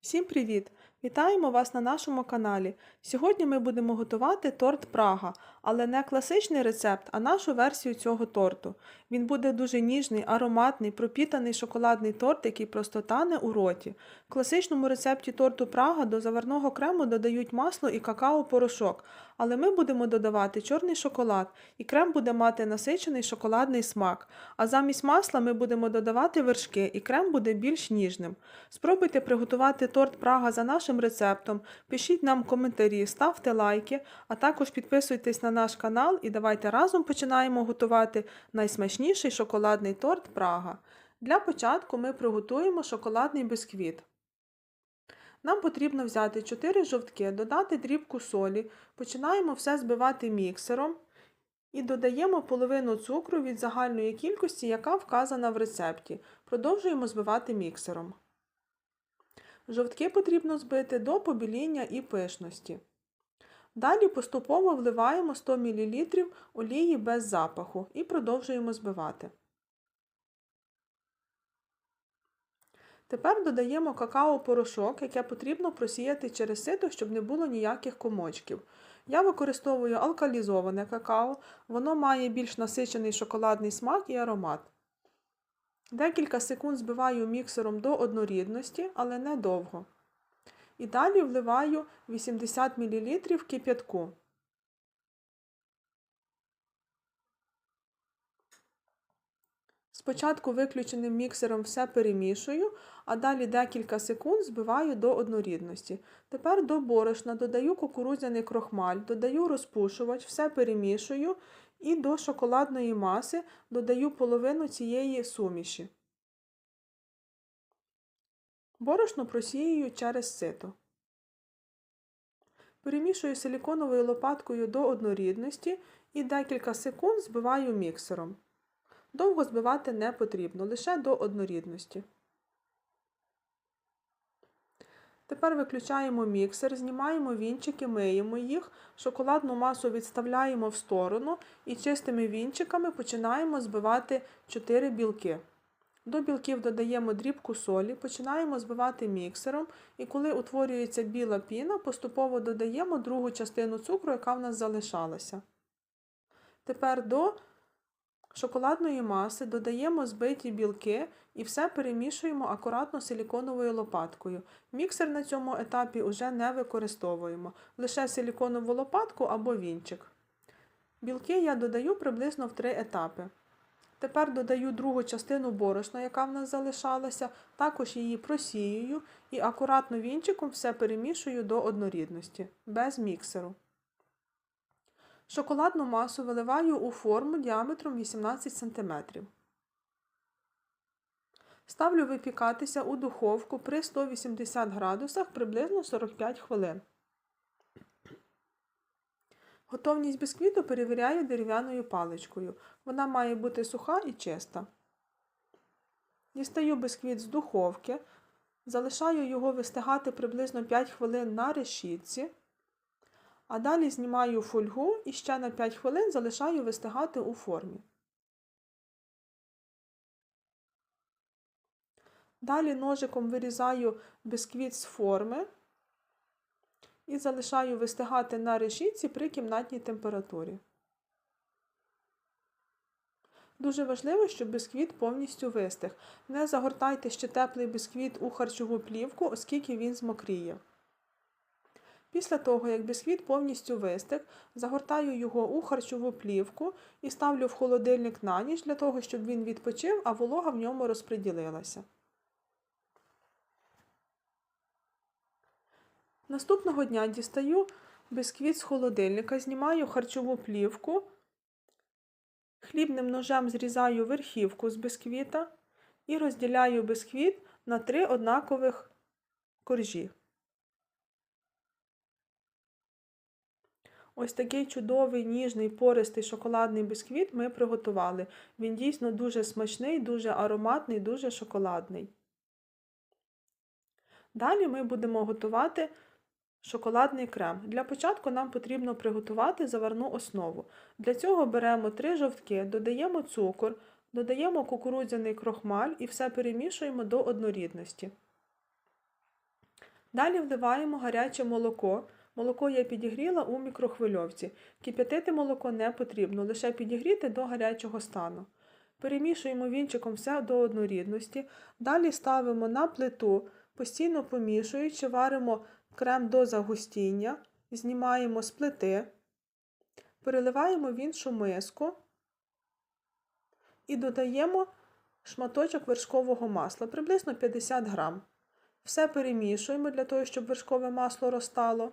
Всім привіт! Вітаємо вас на нашому каналі. Сьогодні ми будемо готувати торт Прага, але не класичний рецепт, а нашу версію цього торту. Він буде дуже ніжний, ароматний, пропітаний шоколадний торт, який просто тане у роті. В класичному рецепті торту Прага до заварного крему додають масло і какао-порошок, але ми будемо додавати чорний шоколад, і крем буде мати насичений шоколадний смак. А замість масла ми будемо додавати вершки, і крем буде більш ніжним. Спробуйте приготувати торт Прага за нашим рецептом. Пишіть нам коментарі, ставте лайки, а також підписуйтесь на наш канал і давайте разом починаємо готувати найсмачніший шоколадний торт Прага. Для початку ми приготуємо шоколадний бисквіт. Нам потрібно взяти 4 жовтки, додати дрібку солі, починаємо все збивати міксером і додаємо половину цукру від загальної кількості, яка вказана в рецепті. Продовжуємо збивати міксером. Жовтки потрібно збити до побіління і пишності. Далі поступово вливаємо 100 мл олії без запаху і продовжуємо збивати. Тепер додаємо какао-порошок, яке потрібно просіяти через сито, щоб не було ніяких комочків. Я використовую алкалізоване какао, воно має більш насичений шоколадний смак і аромат. Декілька секунд збиваю міксером до однорідності, але не довго. І далі вливаю 80 мл кип'ятку. Спочатку виключеним міксером все перемішую, а далі декілька секунд збиваю до однорідності. Тепер до борошна додаю кукурудзяний крохмаль, додаю розпушувач, все перемішую і до шоколадної маси додаю половину цієї суміші. Борошно просіюю через сито. Перемішую силіконовою лопаткою до однорідності і декілька секунд збиваю міксером. Довго збивати не потрібно, лише до однорідності. Тепер виключаємо міксер, знімаємо вінчики, миємо їх, шоколадну масу відставляємо в сторону і чистими вінчиками починаємо збивати 4 білки. До білків додаємо дрібку солі, починаємо збивати міксером, і коли утворюється біла піна, поступово додаємо другу частину цукру, яка в нас залишалася. Тепер до шоколадної маси додаємо збиті білки і все перемішуємо акуратно силіконовою лопаткою. Міксер на цьому етапі вже не використовуємо, лише силіконову лопатку або вінчик. Білки я додаю приблизно в три етапи. Тепер додаю другу частину борошна, яка в нас залишалася, також її просіюю і акуратно вінчиком все перемішую до однорідності, без міксеру. Шоколадну масу виливаю у форму діаметром 18 см. Ставлю випікатися у духовку при 180 градусах приблизно 45 хвилин. Готовність бісквіту перевіряю дерев'яною паличкою. Вона має бути суха і чиста. Дістаю бісквіт з духовки, залишаю його вистигати приблизно 5 хвилин на решітці, а далі знімаю фольгу і ще на 5 хвилин залишаю вистигати у формі. Далі ножиком вирізаю бісквіт з форми і залишаю вистигати на решітці при кімнатній температурі. Дуже важливо, щоб бісквіт повністю вистиг. Не загортайте ще теплий бісквіт у харчову плівку, оскільки він змокріє. Після того, як бісквіт повністю вистиг, загортаю його у харчову плівку і ставлю в холодильник на ніч для того, щоб він відпочив, а волога в ньому розподілилася. Наступного дня дістаю бісквіт з холодильника, знімаю харчову плівку, хлібним ножем зрізаю верхівку з бісквіта і розділяю бісквіт на три однакових коржі. Ось такий чудовий, ніжний, пористий шоколадний бісквіт ми приготували. Він дійсно дуже смачний, дуже ароматний, дуже шоколадний. Далі ми будемо готувати шоколадний крем. Для початку нам потрібно приготувати заварну основу. Для цього беремо 3 жовтки, додаємо цукор, додаємо кукурудзяний крохмаль і все перемішуємо до однорідності. Далі вливаємо гаряче молоко. Молоко я підігріла у мікрохвильовці. Кип'ятити молоко не потрібно, лише підігріти до гарячого стану. Перемішуємо вінчиком все до однорідності. Далі ставимо на плиту, постійно помішуючи, варимо крем до загустіння, знімаємо з плити, переливаємо в іншу миску і додаємо шматочок вершкового масла, приблизно 50 грам. Все перемішуємо для того, щоб вершкове масло розтало.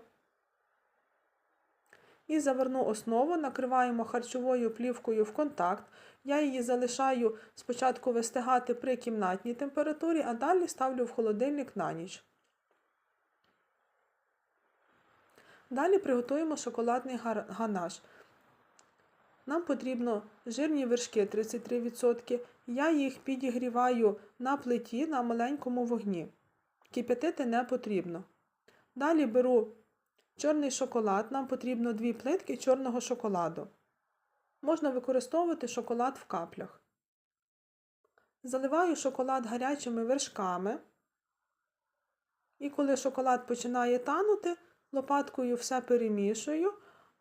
І заварну основу накриваємо харчовою плівкою в контакт. Я її залишаю спочатку вистигати при кімнатній температурі, а далі ставлю в холодильник на ніч. Далі приготуємо шоколадний ганаш. Нам потрібно жирні вершки 33%. Я їх підігріваю на плиті на маленькому вогні. Кип'ятити не потрібно. Далі беру чорний шоколад. Нам потрібно 2 плитки чорного шоколаду. Можна використовувати шоколад в каплях. Заливаю шоколад гарячими вершками. І коли шоколад починає танути, лопаткою все перемішую,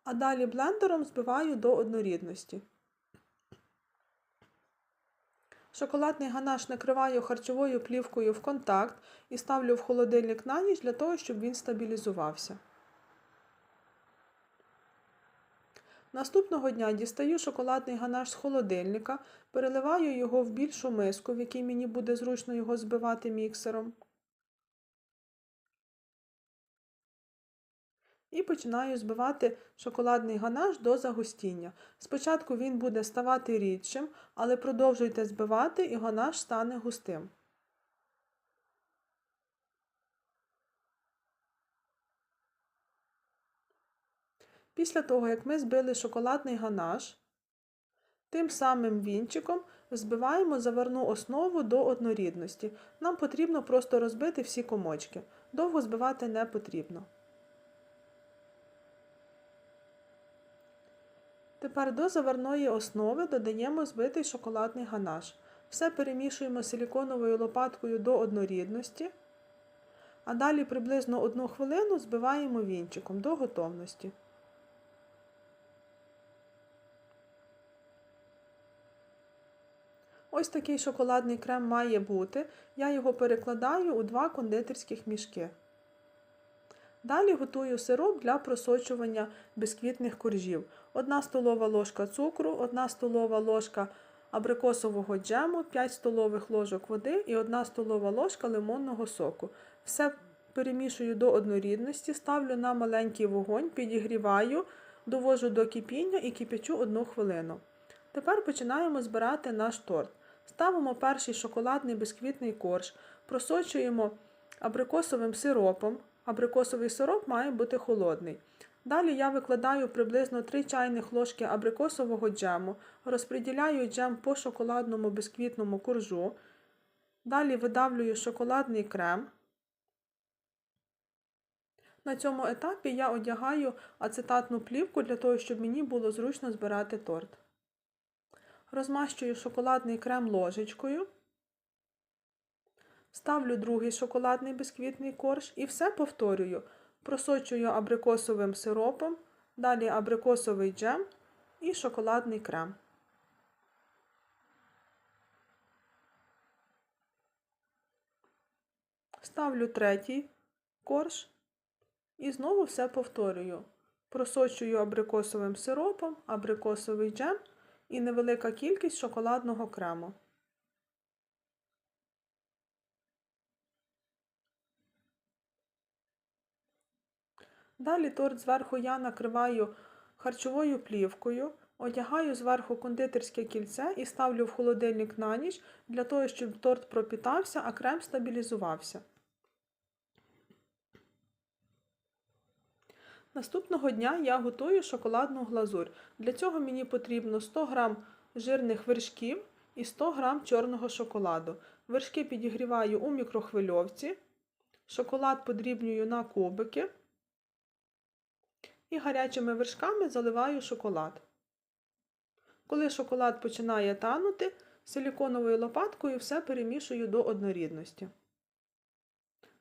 а далі блендером збиваю до однорідності. Шоколадний ганаш накриваю харчовою плівкою в контакт і ставлю в холодильник на ніч для того, щоб він стабілізувався. Наступного дня дістаю шоколадний ганаш з холодильника, переливаю його в більшу миску, в якій мені буде зручно його збивати міксером. І починаю збивати шоколадний ганаш до загустіння. Спочатку він буде ставати рідшим, але продовжуйте збивати і ганаш стане густим. Після того, як ми збили шоколадний ганаш, тим самим вінчиком збиваємо заварну основу до однорідності. Нам потрібно просто розбити всі комочки. Довго збивати не потрібно. Тепер до заварної основи додаємо збитий шоколадний ганаш. Все перемішуємо силіконовою лопаткою до однорідності, а далі приблизно 1 хвилину збиваємо вінчиком до готовності. Ось такий шоколадний крем має бути. Я його перекладаю у два кондитерських мішки. Далі готую сироп для просочування бисквітних коржів. 1 столова ложка цукру, 1 столова ложка абрикосового джему, 5 столових ложок води і 1 столова ложка лимонного соку. Все перемішую до однорідності, ставлю на маленький вогонь, підігріваю, довожу до кипіння і кипячу 1 хвилину. Тепер починаємо збирати наш торт. Ставимо перший шоколадний бисквітний корж, просочуємо абрикосовим сиропом. Абрикосовий сироп має бути холодний. Далі я викладаю приблизно 3 чайних ложки абрикосового джему, розподіляю джем по шоколадному бисквітному коржу. Далі видавлюю шоколадний крем. На цьому етапі я одягаю ацетатну плівку для того, щоб мені було зручно збирати торт. Розмащую шоколадний крем ложечкою. Ставлю другий шоколадний бисквітний корж і все повторюю. Просочую абрикосовим сиропом, далі абрикосовий джем і шоколадний крем. Ставлю третій корж і знову все повторюю. Просочую абрикосовим сиропом, абрикосовий джем і невелика кількість шоколадного крему. Далі торт зверху я накриваю харчовою плівкою, одягаю зверху кондитерське кільце і ставлю в холодильник на ніч для того, щоб торт пропітався, а крем стабілізувався. Наступного дня я готую шоколадну глазурь. Для цього мені потрібно 100 г жирних вершків і 100 г чорного шоколаду. Вершки підігріваю у мікрохвильовці, шоколад подрібнюю на кубики і гарячими вершками заливаю шоколад. Коли шоколад починає танути, силіконовою лопаткою все перемішую до однорідності.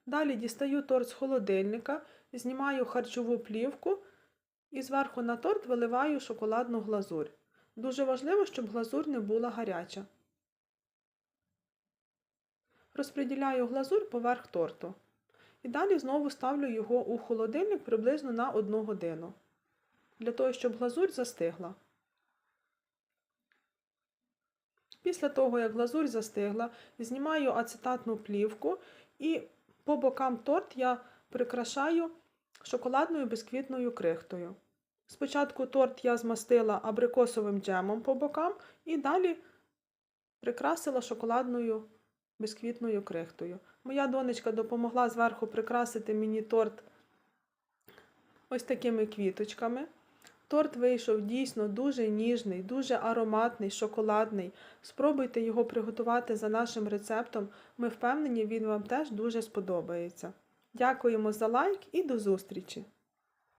Далі дістаю торт з холодильника, знімаю харчову плівку і зверху на торт виливаю шоколадну глазурь. Дуже важливо, щоб глазурь не була гаряча. Розподіляю глазурь поверх торту. І далі знову ставлю його у холодильник приблизно на 1 годину, для того, щоб глазурь застигла. Після того, як глазурь застигла, знімаю ацетатну плівку і по бокам торт я прикрашаю шоколадною бисквітною крихтою. Спочатку торт я змастила абрикосовим джемом по бокам і далі прикрасила шоколадною бисквітною крихтою. Моя донечка допомогла зверху прикрасити мені торт ось такими квіточками. Торт вийшов дійсно дуже ніжний, дуже ароматний, шоколадний. Спробуйте його приготувати за нашим рецептом. Ми впевнені, він вам теж дуже сподобається. Дякуємо за лайк і до зустрічі!